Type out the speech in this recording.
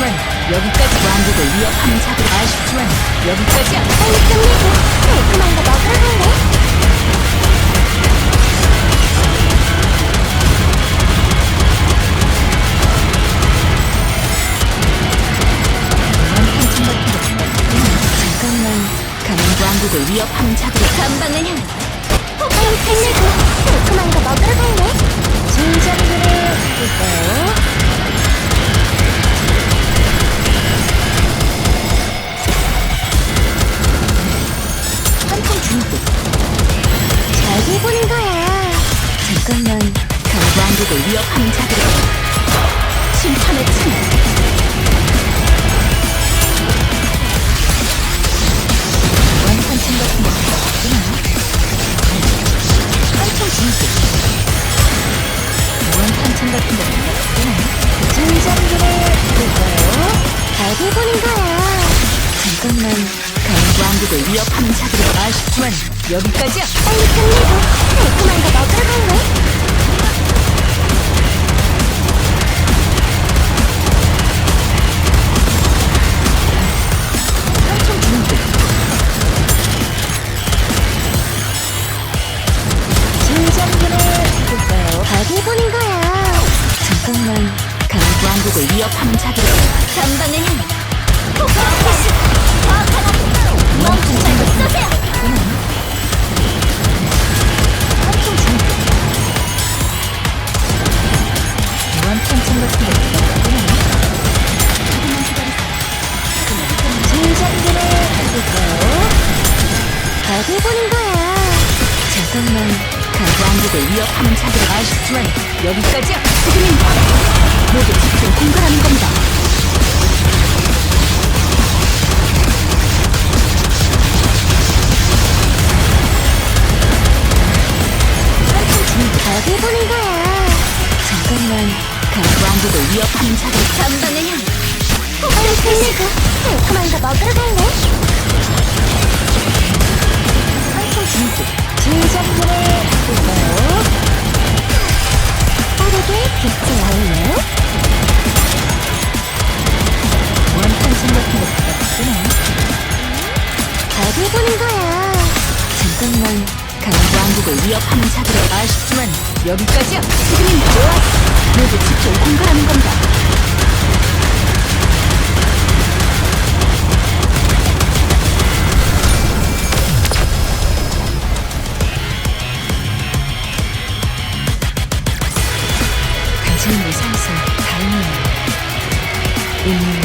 여기까지 왕국을 위협하는 자들 아쉽지만 여기까지야. 빨리 끝내고 달콤한 거 먹으러 갈래? 잠깐만 가는 왕국을 위협하는 자들의 감방을 향해 빨리 끝내고 달콤한 거 먹으러 갈래? 진정들을 왕국을 위협하는 자들의 심판의 같은 같은. 잠깐만 왕국을 위협하는 자들의 아쉽지만 여기까지야. 빨리 끝내고 달콤한 거 먹으러 갈래? 위협하는 자들의 감방을 향해 쏘세요. 같은 거. 진정들을 볼까요? 잘 해보는 거야. 잠깐만 가는 왕국을 위협하는 자들의 아쉽지만 여기까지야. 지금입니다. 잘 해보는 거야. 잠깐만 왕국을 위협하는 자들의 감방을 향해 빨리 끝내고 달콤한 거 먹으러 갈래? 한통 중국. 진정들을 볼까요? 빠르게 빛이 나오네요. 원탄창 같은 거 쓰네. 잘 해보는 거야. 잠깐만 나를 위협하는 자들을 아쉽지만 여기까지야. 지금이 좋아. 모두 직접 공부하는 건다. 가장 무서워서 다행이야. 음.